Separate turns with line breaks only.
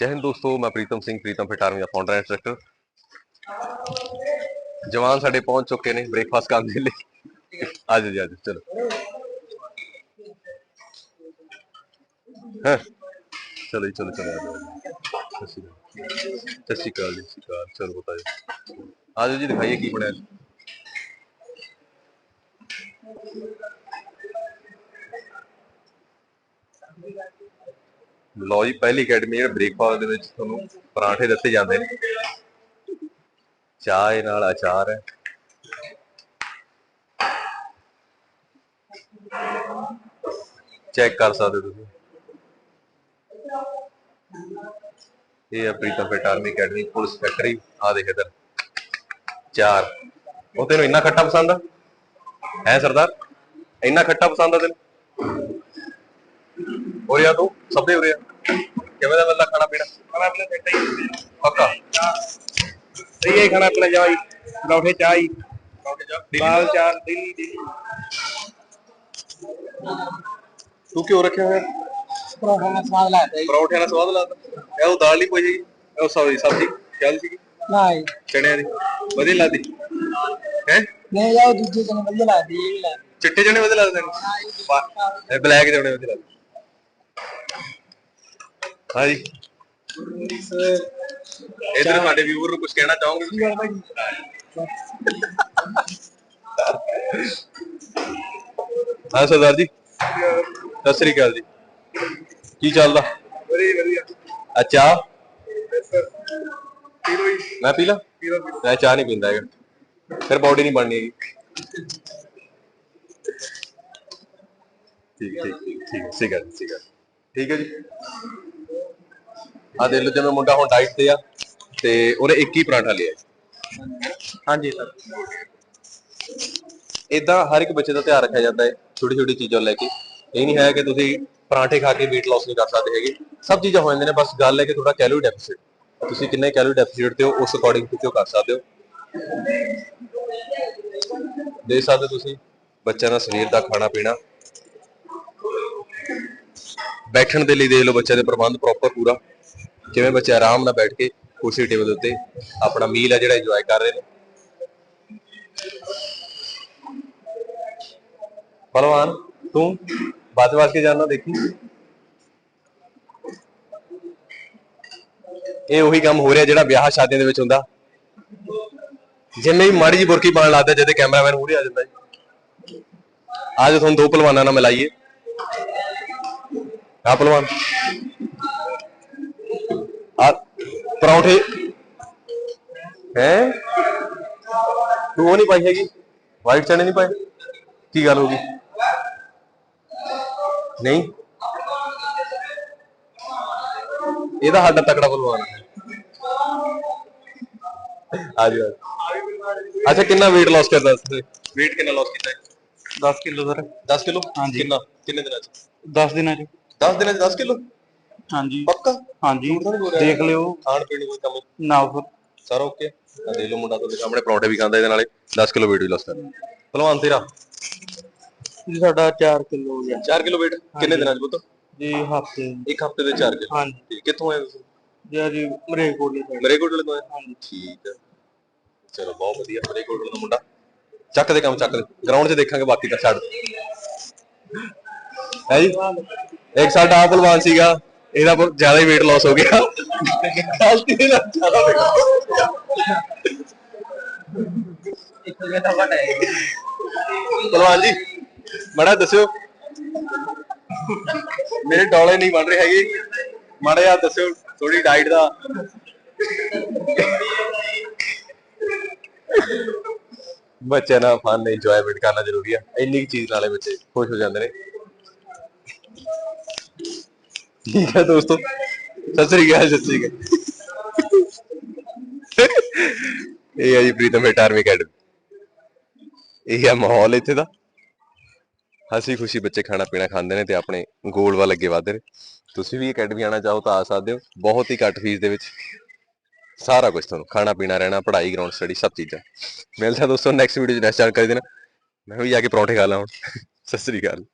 ਜੈ ਹਿੰਦ ਦੋਸਤੋ ਮੈਂ ਪ੍ਰੀਤਮ ਸਿੰਘ ਪ੍ਰੀਤਮ ਫਿਟ ਆਰਮੀ ਦਾ ਫਾਊਂਡਰ ਐਂਡ ਡਾਇਰੈਕਟਰ ਜਵਾਨ ਸਾਡੇ ਪਹੁੰਚ ਚੁੱਕੇ ਨੇ ਬ੍ਰੇਕਫਾਸਟ ਕਰਨ ਦੇ ਲਈ ਆਜੋ ਜੀ ਆਜੋ ਚਲੋ ਹਾਂ ਚਲੋ ਜੀ ਚਲੋ ਚਲੋ ਆਜੋ ਆਜੋ। ਸਤਿ ਸ਼੍ਰੀ ਅਕਾਲ ਸਤਿ ਸ਼੍ਰੀ ਅਕਾਲ ਜੀ ਸਤਿ ਸ਼੍ਰੀ ਅਕਾਲ ਚਲੋ ਬਤਾਇਓ ਆਜੋ ਜੀ ਦਿਖਾਈਏ ਕੀ ਬਣਿਆ ਲੋ ਜੀ, ਪਹਿਲੀ ਅਕੈਡਮੀ ਹੈ, ਬ੍ਰੇਕਫਾਸਟ ਦੇ ਵਿੱਚ ਤੁਹਾਨੂੰ ਪਰਾਂਠੇ ਦਿੱਤੇ ਜਾਂਦੇ ਨੇ। ਚਾਹ ਨਾਲ ਅਚਾਰ ਹੈ। ਚੈੱਕ ਕਰ ਸਕਦੇ ਹੋ ਤੁਸੀਂ। ਇਹ ਆ Pritam fit army academy, police factory ਆ ਦੇਖ ਇਧਰ। ਚਾਰ। ਉਹ ਤੈਨੂੰ ਇੰਨਾ ਖੱਟਾ ਪਸੰਦ ਆ? ਹੈ ਸਰਦਾਰ? ਇੰਨਾ ਖੱਟਾ ਪਸੰਦ ਆ ਤੈਨੂੰ? ਉਰਿਆ ਤੂੰ ਸਭ ਦੇ ਉਰਿਆ ਕਿਵੇਂ ਦਾ ਮਿਲਦਾ ਖਾਣਾ ਪੀਣਾ?
ਖਾਣਾ ਪੀਣਾ ਬੈਠਾ ਹੀ
ਪੱਕਾ?
ਸਹੀ ਹੈ ਖਾਣਾ ਪੀਣਾ ਜਾਈ ਪਰੌਠੇ ਚਾਈ
ਪਰੌਂਠੇ ਜਾ
ਦਾਲ ਚਾਰ ਦਿੱਲੀ ਦਿੱਲੀ
ਤੂੰ ਕਿਉਂ ਰੱਖਿਆ ਹੋਇਆ?
ਪਰੌਠਾ ਨਾਲ ਸਵਾਦ ਲੱਗਦਾ
ਪਰੌਠਿਆਂ ਦਾ ਸਵਾਦ ਲੱਗਦਾ ਇਹ ਉਹ ਦਾਲ ਨਹੀਂ ਪਈ ਉਹ ਸੌਰੀ ਸਬਜ਼ੀ। ਚੱਲ ਸੀ
ਨਹੀਂ
ਚਣਿਆਂ ਦੀ। ਵਧੀਆ ਲੱਗਦੀ। ਹੈ?
ਨਹੀਂ ਯਾਰ ਦੂਜੇ ਦਿਨ ਵਧੀਆ ਲੱਗਦੀ ਇਹ ਲੱਗਦੀ।
ਚਿੱਟੇ ਚਣੇ ਵਧੀਆ ਲੱਗਦੇ ਨੇ ਬਲੈਕ ਚਣੇ ਵਧੀਆ ਲੱਗਦੇ। ਹਾਂਜੀ। ਇਧਰ ਸਾਡੇ ਵੀਵਰ ਨੂੰ ਕੁਝ ਕਹਿਣਾ ਚਾਹੋਗੇ? ਹਾਂ ਸਰਦਾਰ ਜੀ। ਸਤਿ ਸ੍ਰੀ ਅਕਾਲ ਜੀ। ਕੀ ਚੱਲਦਾ?
ਵਧੀਆ ਵਧੀਆ।
ਅੱਛਾ।
ਪੀਰੋ ਹੀ
ਮੈਂ ਪੀ ਲਾ?
ਪੀਰੋ
ਮੈਂ ਚਾਹ ਨਹੀਂ ਪੀਂਦਾ ਹੈਗਾ। ਫਿਰ ਬਾਡੀ ਨਹੀਂ ਬਣਨੀ ਹੈਗੀ। ਠੀਕ ਠੀਕ ਠੀਕ। ਠੀਕ ਹੈ, ਠੀਕ ਹੈ ਜੀ, ਠੀਕ ਹੈ ਠੀਕ ਹੈ ਜੀ। ਆ ਦੇਖ ਲਓ ਜਿਵੇਂ ਮੁੰਡਾ ਹੁਣ ਡਾਈਟ ਤੇ ਆ ਤੇ ਉਹਨੇ ਇੱਕ ਹੀ ਪਰਾਂਠਾ ਲਿਆ।
ਹਾਂਜੀ ਸਰ
ਇਦਾਂ ਹਰ ਇੱਕ ਬੱਚੇ ਦਾ ਧਿਆਨ ਰੱਖਿਆ ਜਾਂਦਾ ਹੈ ਛੋਟੀ ਛੋਟੀ ਚੀਜ਼ਾਂ ਲੈ ਕੇ। ਇਹ ਨਹੀਂ ਹੈ ਕਿ ਤੁਸੀਂ ਪਰਾਂਠੇ ਖਾ ਕੇ weight loss ਨਹੀਂ ਕਰ ਸਕਦੇ ਹੈਗੇ। ਸਭ ਚੀਜ਼ਾਂ ਹੋ ਜਾਂਦੀਆਂ ਨੇ ਬਸ ਗੱਲ ਹੈ ਕਿ ਥੋੜਾ ਕੈਲੋਰੀ ਡੈਫਿਸਿਟ ਤੁਸੀਂ ਕਿੰਨੇ ਕੈਲੋਰੀ ਡੈਫਿਸਿਟ ਤੇ ਹੋ ਉਸ ਅਕੋਰਡਿੰਗ ਤੁਸੀਂ ਉਹ ਕਰ ਸਕਦੇ ਹੋ। ਦੇ ਸਕਦੇ ਤੁਸੀਂ ਬੱਚਿਆਂ ਦਾ ਸਰੀਰ ਦਾ ਖਾਣਾ ਪੀਣਾ। ਬੈਠਣ ਦੇ ਲਈ ਦੇਖ ਲਓ ਬੱਚਿਆਂ ਦੇ ਪ੍ਰਬੰਧ ਪ੍ਰੋਪਰ ਪੂਰਾ। ਜਿਵੇਂ ਬੱਚੇ ਆਰਾਮ ਨਾਲ ਬੈਠ ਕੇ ਕੁਰਸੀ ਟੇਬਲ ਉੱਤੇ ਆਪਣਾ ਮੀਲ ਹੈ ਜਿਹੜਾ ਇੰਜੋਏ ਕਰ ਰਹੇ ਨੇ। ਪਹਿਲਵਾਨ ਤੂੰ ਬਾਤ ਬਾਤ ਕੇ ਜਾਣਾ ਦੇਖੀ। ਇਹ ਉਹੀ ਕੰਮ ਹੋ ਰਿਹਾ ਜਿਹੜਾ ਵਿਆਹ ਸ਼ਾਦੀਆਂ ਦੇ ਵਿੱਚ ਹੁੰਦਾ। ਜਿੰਨੇ ਵੀ ਮਾੜੀ ਜੀ ਬੁਰਕੀ ਪਾਣ ਲੱਗਦਾ ਜਦੇ ਕੈਮਰਾਮੈਨ ਮੂਹਰੇ ਆ ਜਾਂਦਾ ਜੀ। ਅੱਜ ਤੁਹਾਨੂੰ ਦੋ ਪਹਿਲਵਾਨਾਂ ਨਾਲ ਮਿਲਾਈਏ। ਆ ਪਹਿਲਵਾਨ ਆ ਪਰੌਂਠੇ। ਹੈ? ਤੂੰ ਉਹ ਨਹੀਂ ਪਾਈ ਹੈਗੀ? ਵਾਈਟ ਚਨੇ ਨਹੀਂ ਪਾਏ? ਕੀ ਗੱਲ ਹੋ ਗਈ? ਨਹੀਂ? ਇਹਦਾ ਸਾਡਾ ਤਕੜਾ ਬਲਵਾਨ ਹੈ। ਆ ਜੀ ਅੱਛਾ ਕਿੰਨਾ weight loss ਕਰਦਾ ਤੁਸੀਂ weight ਕਿੰਨਾ loss ਕੀਤਾ ਹੈ
10 ਕਿਲੋ ਸਰ।
10 ਕਿਲੋ?
ਹਾਂਜੀ।
ਕਿੰਨਾ? ਕਿੰਨੇ ਦਿਨਾਂ ਚ?
10 ਦਿਨਾਂ ਚ।
10 ਦਿਨਾਂ ਚ 10 ਕਿਲੋ?
ਹਾਂਜੀ।
ਪੱਕਾ?
ਹਾਂਜੀ।
ਝੂਠ ਤਾਂ ਨਹੀਂ ਬੋਲ ਰਿਹਾ
ਦੇਖ ਲਿਓ।
ਖਾਣ ਪੀਣ ਦੀ ਕੋਈ ਕਮੀ?
ਨਾ ਫਿਰ।
ਸਾਰਾ ਓਕੇ ਆ ਦੇਖ ਲਓ ਮੁੰਡਾ ਤੁਹਾਡੇ ਸਾਹਮਣੇ ਪਰੌਂਠੇ ਵੀ ਖਾਂਦਾ ਇਹਦੇ ਨਾਲੇ 10 ਕਿਲੋ weight ਵੀ loss ਕਰਦਾ ਪਹਿਲਵਾਨ ਤੇਰਾ?
ਜੀ ਸਾਡਾ 4 ਕਿਲੋ ਹੋ ਗਿਆ।
4 ਕਿਲੋ weight? ਕਿੰਨੇ ਦਿਨਾਂ ਚ ਪੁੱਤ?
ਜੀ ਹਫ਼ਤੇ।
ਇੱਕ ਹਫ਼ਤੇ ਦੇ 4 ਕਿਲੋ।
ਹਾਂਜੀ।
ਠੀਕ ਕਿੱਥੋਂ ਆਏ ਤੁਸੀਂ?
ਜੀ ਜੀ ਮਰੇ ਕੋਲੇ ਤੋਂ
ਮੇਰੇ ਕੋਲ ਤੋਂ ਆਏ?
ਹਾਂਜੀ।
ਠੀਕ ਹੈ। ਚਲੋ ਬਹੁਤ ਵਧੀਆ ਮੇਰੇ ਕੋਲ ਦਾ ਮੁੰਡਾ। ਚੱਕ ਦੇ ਕੰਮ ਚੱਕ ਦੇ। ਗਰਾਊਂਡ 'ਚ ਦੇਖਾਂਗੇ ਬਾਕੀ ਤਾਂ ਛੱਡ। ਹੈ ਜੀ? ਇੱਕ ਸਾਡਾ ਆਹ ਪਹਿਲਵਾਨ ਸੀਗਾ। ਇਹਦਾ ਬਹੁਤ ਜ਼ਿਆਦਾ ਹੀ weight loss ਹੋ ਗਿਆ। ਗਲਤੀ ਨਾਲ ਜ਼ਿਆਦਾ weight ਗਿਆ।
ਇੱਕ ਜਗ੍ਹਾ ਹੈ
ਪਹਿਲਵਾਨ ਜੀ, ਮੜਾ ਦੱਸਿਓ। ਮੇਰੇ ਡੋਲੇ ਨਹੀਂ ਬਣ ਰਹੇ ਹੈਗੇ। ਮਾੜਾ ਜਿਹਾ ਦੱਸਿਓ ਥੋੜੀ ਡਾਈਟ ਦਾ। ਬੱਚਿਆਂ ਨਾਲ ਫਨ ਇੰਜੋਇਮੈਂਟ ਕਰਨਾ ਜ਼ਰੂਰੀ ਆ। ਇੰਨੀ ਕੁ ਚੀਜ਼ ਨਾਲੇ ਬੱਚੇ ਖੁਸ਼ ਹੋ ਜਾਂਦੇ ਨੇ। ਠੀਕ ਹੈ ਦੋਸਤੋ। ਸਤਿ ਸ੍ਰੀ ਅਕਾਲ, ਸਤਿ ਸ੍ਰੀ ਅਕਾਲ। ਇਹ ਹੈ ਜੀ ਪ੍ਰੀਤਮ ਫਿਟ ਆਰਮੀ ਅਕੈਡਮੀ ਇਹ ਹੈ ਮਾਹੌਲ ਇੱਥੇ ਦਾ। ਹਸੀ ਖੁਸ਼ੀ ਬੱਚੇ ਖਾਣਾ ਪੀਣਾ ਖਾਂਦੇ ਨੇ ਤੇ ਆਪਣੇ ਗੋਲ ਵੱਲ ਅੱਗੇ ਵਧਦੇ ਨੇ। ਤੁਸੀਂ ਵੀ ਅਕੈਡਮੀ ਆਣਾ ਚਾਹੋ ਤਾਂ ਆ ਸਕਦੇ ਹੋ। ਬਹੁਤ ਹੀ ਘੱਟ ਫੀਸ ਦੇ ਵਿੱਚ ਸਾਰਾ ਕੁਝ ਤੁਹਾਨੂੰ, ਖਾਣਾ ਪੀਣਾ, ਰਹਿਣਾ, ਪੜ੍ਹਾਈ ਗਰਾਊਂਡ ਸਟੱਡੀ ਸਭ ਚੀਜ਼ਾਂ। ਮਿਲਦੇ ਹਾਂ ਦੋਸਤੋ ਨੈਕਸਟ ਵੀਡੀਓ 'ਚ। ਨੈਕਸਟ ਜਾਣਕਾਰੀ ਦੇਣਾ। ਮੈਂ ਵੀ ਜਾ ਕੇ ਪਰੌਂਠੇ ਖਾ ਲਾਂ ਹੁਣ। ਸਤਿ ਸ੍ਰੀ ਅਕਾਲ।